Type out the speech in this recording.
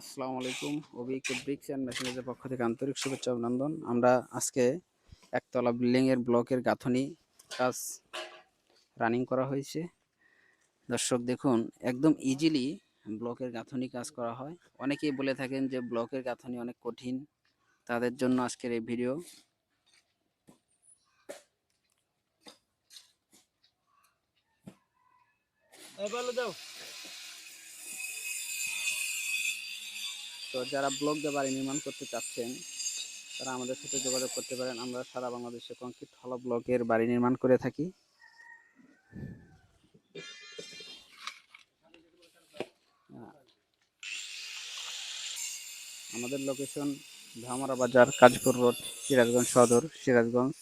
আসসালামু আলাইকুম। Abhik bricks and মেশিনারিজের পক্ষ থেকে আন্তরিক শুভেচ্ছা অভিনন্দন। আমরা আজকে একতলা বিল্ডিংয়ের ব্লকের গাঁথনি কাজ রানিং করা হয়েছে। দর্শক দেখুন, একদম ইজিলি ব্লকের গাঁথনি কাজ করা হয়। অনেকেই বলে থাকেন যে ব্লকের গাঁথনি অনেক কঠিন। তাদের জন্য আজকের এই ভিডিও তো যারা ব্লক দিয়ে বাড়ি নির্মাণ করতে চাচ্ছেন, তারা আমাদের সাথে যোগাযোগ করতে পারেন। আমরা সারা বাংলাদেশে কংক্রিট হলো ব্লকের বাড়ি নির্মাণ করে থাকি। আমাদের লোকেশন ধামরা বাজার, কাজপুর রোড, সিরাজগঞ্জ সদর, সিরাজগঞ্জ।